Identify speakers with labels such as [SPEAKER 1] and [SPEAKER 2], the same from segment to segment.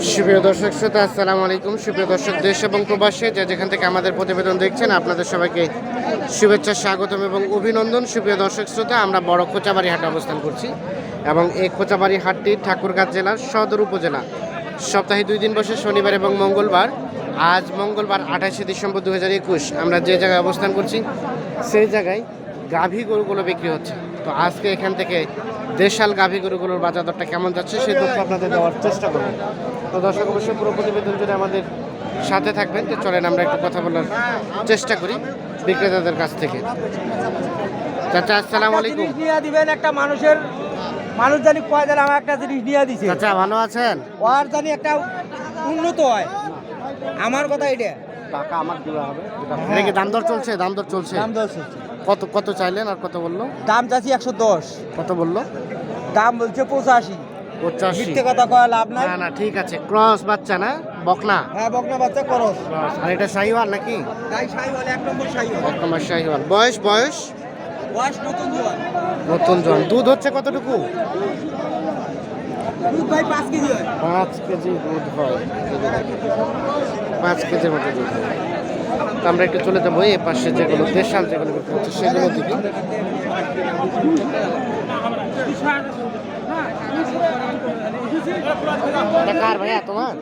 [SPEAKER 1] সুপ্রিয় দর্শক শ্রোতা, আসসালামু আলাইকুম। সুপ্রিয় দর্শক, দেশ এবং প্রবাসে যে যেখান থেকে আমাদের প্রতিবেদন দেখছেন, আপনাদের সবাইকে শুভেচ্ছা, স্বাগতম এবং অভিনন্দন। সুপ্রিয় দর্শক শ্রোতা, আমরা বড় খোঁচাবাড়ি হাটে অবস্থান করছি এবং এই খোঁচাবাড়ি হাটটি ঠাকুরগাঁ জেলার সদর উপজেলা। সপ্তাহে দুই দিন বসে শনিবার এবং মঙ্গলবার। আজ মঙ্গলবার আঠাশে ডিসেম্বর দু হাজার একুশ। আমরা যে জায়গায় অবস্থান করছি, সেই জায়গায় গাভী গরুগুলো বিক্রি হচ্ছে। তো আজকে এখান থেকে দেশাল গাভী গরুগুলোর বাজার দরটা কেমন যাচ্ছে সেই তথ্য আপনাদের দেওয়ার চেষ্টা করব। তো দর্শক অবশ্যই পুরো প্রতিবেদন জুড়ে আমাদের সাথে থাকবেন। তো চলেন আমরা একটু কথা বলার চেষ্টা করি বিক্রেতাদের কাছ থেকে। চাচা আসসালামু আলাইকুম।
[SPEAKER 2] নিয়ে দিবেন একটা মানুষের মানুষ জানি কয় দিন আমার একটা জিনিস নিয়ে দিছে।
[SPEAKER 1] চাচা ভালো আছেন?
[SPEAKER 2] ওর জানি একটা উন্নত হয়। আমার কথা এটা।
[SPEAKER 1] টাকা আমার দেওয়া হবে। এটা কি দাম দর চলছে? দাম দর চলছে?
[SPEAKER 2] দাম দশ
[SPEAKER 1] কত কত চাইলেন আর কত বলল?
[SPEAKER 2] দাম চাচ্ছি একশো দশ।
[SPEAKER 1] কত বলল?
[SPEAKER 2] দাম বলছে পঁচাশি।
[SPEAKER 1] পঁচাশি।
[SPEAKER 2] মিথ্যে কথা কয় লাভ নাই।
[SPEAKER 1] না না ঠিক আছে। ক্রস বাচ্চা না? বকনা?
[SPEAKER 2] হ্যাঁ বকনা বাচ্চা ক্রস।
[SPEAKER 1] আর এটা শাহিওয়াল নাকি?
[SPEAKER 2] তাই এক নম্বর সাই
[SPEAKER 1] এক নম্বর শাহিওয়াল বয়স বয়স?
[SPEAKER 2] বয়স নতুন জোয়ান।
[SPEAKER 1] নতুন দুধ হচ্ছে কতটুকু?
[SPEAKER 2] দুধ ভাই পাঁচ কেজি হয়।
[SPEAKER 1] পাঁচ কেজি দুধ হয়। পাঁচ কেজির মতো দুধ হয়। তো আমরা একটু চলে যাব এ পাশে যেগুলো দেশাল যেগুলো বিক্রি হচ্ছে, সেগুলো দিকে ভাইয়া, তোমার?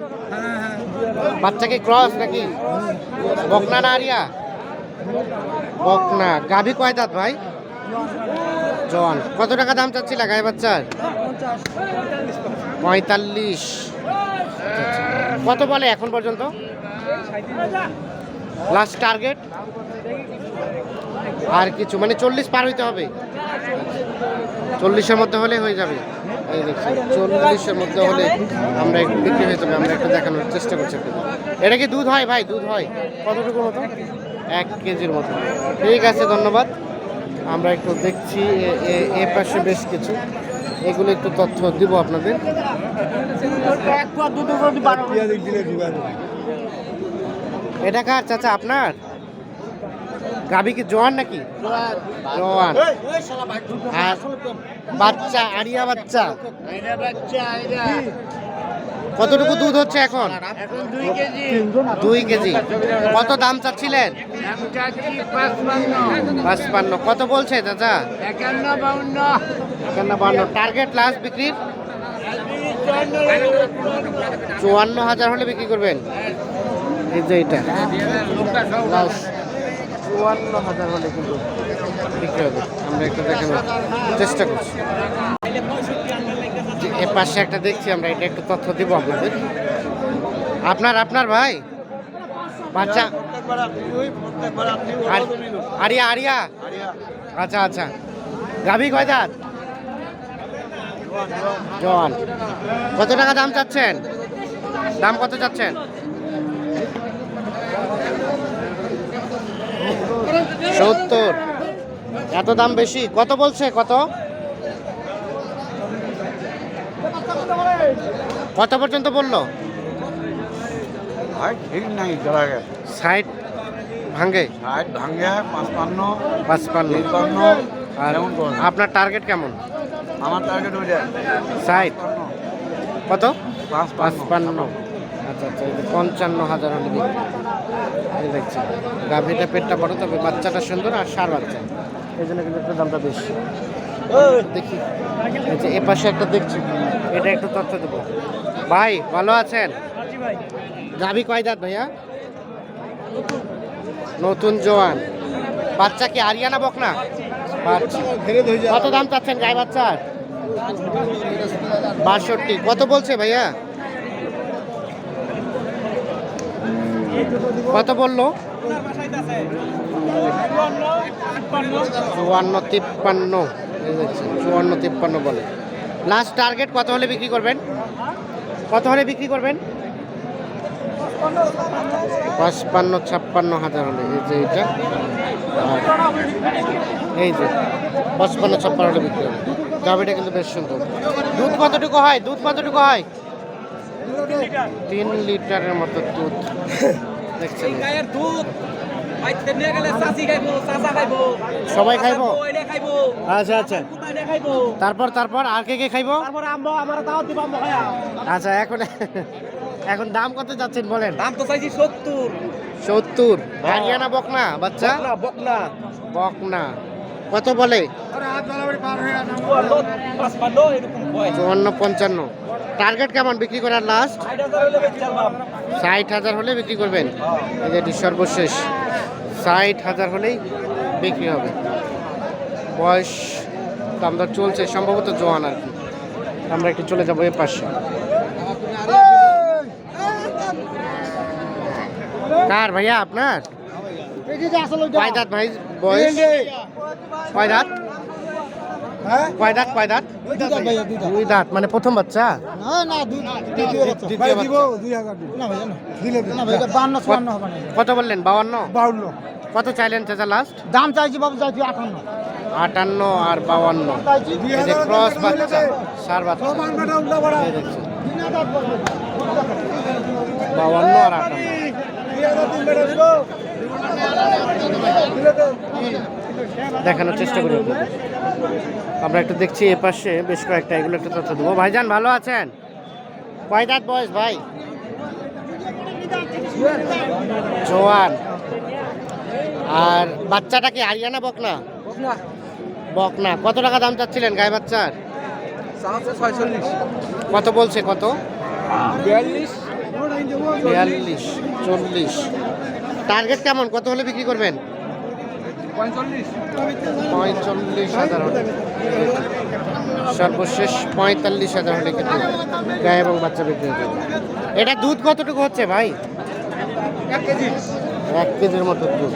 [SPEAKER 1] বাচ্চা কি ক্রস নাকি? বকনা না আরিয়া? বকনা। গাভী কয় দাঁত ভাই? জন কত টাকা দাম চাচ্ছিল গায়ে বাচ্চার? পঁয়তাল্লিশ। কত বলে এখন পর্যন্ত? লাস্ট টার্গেট আর কিছু মানে চল্লিশ পার হইতে হবে। চল্লিশের মধ্যে হলে হয়ে যাবে। এই দেখছি চল্লিশের মধ্যে হলে আমরা একটু বিক্রি হয়ে যাবে আমরা একটু দেখানোর চেষ্টা করছি। এটা কি দুধ হয় ভাই? দুধ হয়। কতটুকু মতো? এক কেজির মতো। ঠিক আছে ধন্যবাদ। আমরা একটু দেখছি এ- এ- এ পাশে বেশ কিছু। এগুলো একটু তথ্য দিব আপনাদের। এটা কার চাচা আপনার? গাভী কি জোয়ান নাকি? জোয়ান। আর বাচ্চা। আরিয়া বাচ্চা কতটুকু দুধ হচ্ছে এখন? দুই কেজি। কত দাম চাচ্ছিলেন? পাঁচপান্ন। কত বলছে চাচা? একান্ন বান্ন টার্গেট লাস্ট বিক্রির? চুয়ান্ন। হাজার হলে বিক্রি করবেন? এই যে এটা। চুয়ান্ন হাজার হলে কিন্তু বিক্রি হবে। আমরা একটু দেখানোর চেষ্টা করছি। এ পাশে একটা দেখছি আমরা এটা একটু তথ্য দিব আপনাদের। আপনার আপনার ভাই? বাচ্চা? আর- আরিয়া আরিয়া? আচ্ছা আচ্ছা। গাভী কয় দাঁত? জওয়ান কত টাকা দাম চাচ্ছেন? দাম কত চাচ্ছেন? সত্তর। এত দাম বেশি? কত বলছে? কত? কত পর্যন্ত বলল?
[SPEAKER 3] ঠিক নাই
[SPEAKER 1] ষাট ভাঙ্গে
[SPEAKER 3] ষাট ভাঙে পাঁচপান্ন
[SPEAKER 1] পাঁচপান্ন।
[SPEAKER 3] তিপ্পান্ন
[SPEAKER 1] আর আপনার টার্গেট কেমন?
[SPEAKER 3] আমার টার্গেট যায়
[SPEAKER 1] ষাট। কত?
[SPEAKER 3] পাঁচ
[SPEAKER 1] পাঁচপান্ন। আচ্ছা আচ্ছা পঞ্চান্ন হাজার হলে বিক্রি। দেখছি। গাভীটা পেটটা বড়, তবে বাচ্চাটা সুন্দর আর সার বাচ্চা। এই জন্য কিন্তু একটু দামটা বেশি। দেখি। এ পাশে একটা দেখছি। এটা একটু তথ্য দেবো। ভাই, ভালো আছেন? গাভী কয় দাঁত ভাইয়া? নতুন জোয়ান। বাচ্চা কি আরিয়ানা বকনা? কত দাম চাচ্ছেন গায়ে বাচ্চার? বাষট্টি। কত বলছে ভাইয়া? কত বলল? চুয়ান্ন তিপ্পান্ন। চুয়ান্ন তিপ্পান্ন বলে। লাস্ট টার্গেট কত হলে বিক্রি করবেন? কত হলে বিক্রি করবেন? পাঁচপান্ন, ছাপ্পান্ন হাজার হলে। এই যে আর এই যে, পঁচপান্ন, ছাপ্পান্ন হলে বিক্রি হবে। গাভিটা কিন্তু বেশ সুন্দর। দুধ কতটুকু হয়? দুধ কতটুকু হয়? তিন লিটারের মতো দুধ। দেখছেন।
[SPEAKER 2] গায়ের দুধ
[SPEAKER 1] সবাই খাইবো? আচ্ছা আচ্ছা। তারপর তারপর আর কে কে খাইবো? আচ্ছা এখন এখন দাম কত যাচ্ছেন বলেন?
[SPEAKER 2] দাম তো চাইছি সত্তর।
[SPEAKER 1] সত্তর। হারিয়ানা বকনা বাচ্চা?
[SPEAKER 2] বকনা বকনা।
[SPEAKER 1] কত বলে? চুয়ান্ন পঞ্চান্ন। টার্গেট কেমন? বিক্রি করার লাস্ট
[SPEAKER 2] ষাট হাজার হলে
[SPEAKER 1] বিক্রি করবেন। এই যে এটি সর্বশেষ। ষাট হাজার হলেই বিক্রি হবে। বয়স দামদর চলছে সম্ভবত জোয়ান আর কি। আমরা একটু চলে যাব এ পাশে। কার ভাইয়া আপনার? কয় দাঁত ভাই বয়স? কয় দাঁত কয় দাঁত কয় দাঁত? দুই দাঁত মানে প্রথম বাচ্চা? কত বললেন? বাউান্ন? কত চাইলেন চাচা লাস্ট
[SPEAKER 2] দাম চাইছি বাবু চাইছি আটান্ন।
[SPEAKER 1] আটান্ন আর বাউান্ন। ক্রস বাচ্চা সার বাচ্চা। বাউান্ন আর আটান্ন। দেখানোর চেষ্টা করি আপনাদের। আমরা একটু দেখছি এ পাশে বেশ কয়েকটা এগুলো একটু তথ্য দেবো। ভাইজান ভালো আছেন? কয় দাঁত বয়স ভাই? জোয়ান। আর বাচ্চাটা কি হারিয়ানা বকনা? বকনা। কত টাকা দাম চাচ্ছিলেন গায়ে বাচ্চার? কত বলছে কত?
[SPEAKER 2] বিয়াল্লিশ।
[SPEAKER 1] বিয়াল্লিশ চল্লিশ। টার্গেট কেমন? কত হলে বিক্রি করবেন?
[SPEAKER 2] পঁয়তাল্লিশ।
[SPEAKER 1] হাজার হলে সর্বশেষ পঁয়তাল্লিশ হাজার হলে কিন্তু গায়ে এবং বাচ্চা বিক্রি হবে। এটা দুধ কতটুকু হচ্ছে ভাই?
[SPEAKER 2] এক কেজি।
[SPEAKER 1] এক কেজির মতো দুধ।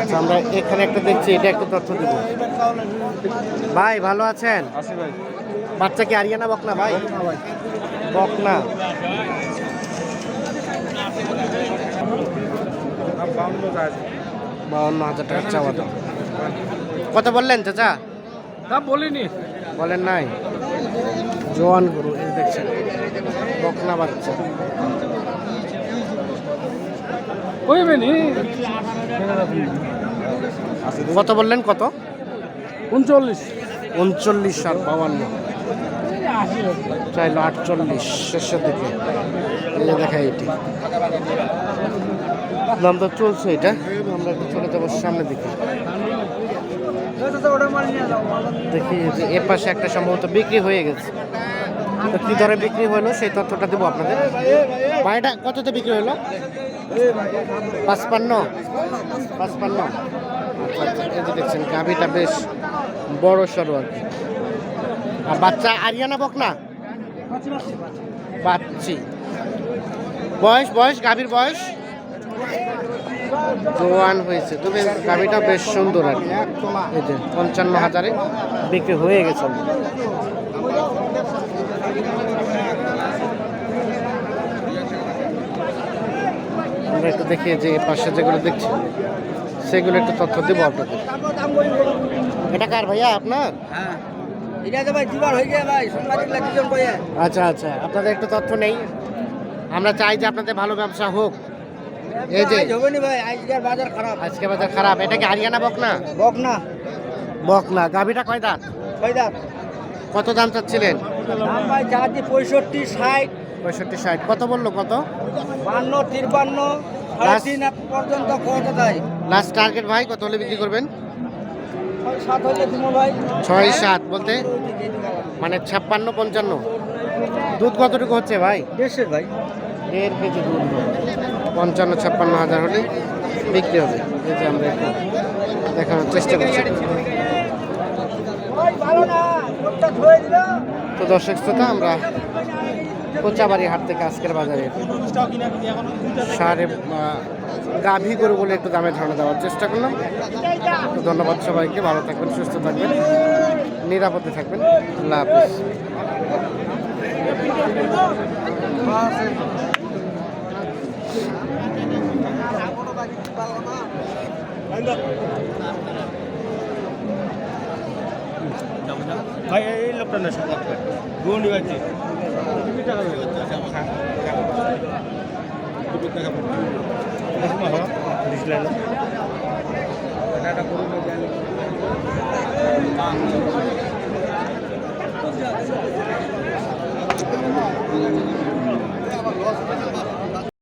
[SPEAKER 1] আচ্ছা, আমরা এখানে একটা দেখছি এটা একটু তথ্য দিব। ভাই ভালো আছেন? বাচ্চা কি আরিয়ানা বকনা ভাই? বকনা। বাউন্ন হাজার টাকা চাওয়া দাম কত বললেন চাচা?
[SPEAKER 2] দাম বলিনি।
[SPEAKER 1] বলেন নাই? জোয়ান গরু এই দেখছেন। বকনা বাচ্চা। কত বললেন কত?
[SPEAKER 2] উনচল্লিশ।
[SPEAKER 1] উনচল্লিশ আর বাউান্ন। চাইলো আটচল্লিশ শেষের দিকে। দেখা এটি। দাম তো চলছে এটা। আমরা একটু চলে যাব সামনের দিকে। দেখি যে এ পাশে একটা সম্ভবত বিক্রি হয়ে গেছে। তো কি দরে বিক্রি হলো সেই তথ্যটা দেবো আপনাদের। বাড়িটা কততে বিক্রি হলো? পাঁচপান্ন? পাঁচপান্ন। আচ্ছা আচ্ছা এই যে দেখছেন, গাভিটা বেশ বড় সড়ো আর কি। আর বাচ্চা আরিয়ানা বকনা? বাচ্চি। বয়স বয়স, গাভীর বয়স? জোয়ান হয়েছে। তবে গাভীটা বেশ সুন্দর আর কি। এই যে পঞ্চান্ন হাজারে বিক্রি হয়ে গেছে। আমরা একটু দেখি যে পাশে যেগুলো দেখছি সেগুলো একটু তথ্য দেবো আপনাদের। এটা কার ভাইয়া আপনার?
[SPEAKER 2] হ্যাঁ।
[SPEAKER 1] আচ্ছা আচ্ছা। আপনাদের একটু তথ্য নেই। আমরা চাই যে আপনাদের ভালো ব্যবসা হোক। এই যে
[SPEAKER 2] ভাই আজকের বাজার খারাপ
[SPEAKER 1] আজকে বাজার খারাপ। এটা কি হারিয়ানা বকনা?
[SPEAKER 2] বক না
[SPEAKER 1] বকনা। গাভিটা কয় দাঁত?
[SPEAKER 2] ছয় দাম
[SPEAKER 1] কত দাম চাচ্ছিলেন?
[SPEAKER 2] দাম ভাই চার্জি পঁয়ষট্টি ষাট।
[SPEAKER 1] পঁয়ষট্টি ষাট। কত বলল কত?
[SPEAKER 2] বান্ন
[SPEAKER 1] Last-
[SPEAKER 2] তিন পর্যন্ত কত দেয়
[SPEAKER 1] লাস্ট টার্গেট ভাই কত হলে বিক্রি করবেন?
[SPEAKER 2] সাত হলে ভাই।
[SPEAKER 1] ছয় সাত বলতে? মানে ছাপ্পান্ন পঞ্চান্ন। দুধ কতটুকু হচ্ছে ভাই?
[SPEAKER 2] দেশের ভাই।
[SPEAKER 1] দেড় কেজি দুধ। পঞ্চান্ন, ছাপ্পান্ন হাজার হলে বিক্রি হবে। এই যে আমরা একটু দেখানোর চেষ্টা করছি। তো দর্শক শ্রোতা, আমরা কোচাবাড়ি হাট থেকে আজকের বাজারে সারে গাভী গরু বলে একটু দামে ধারণা দেওয়ার চেষ্টা করলাম। তো ধন্যবাদ সবাইকে, ভালো থাকবেন, সুস্থ থাকবেন, নিরাপদে থাকবেন। আল্লাহ হাফিজ।
[SPEAKER 2] ভাই এই লোকটা না সাথে গুন্ডি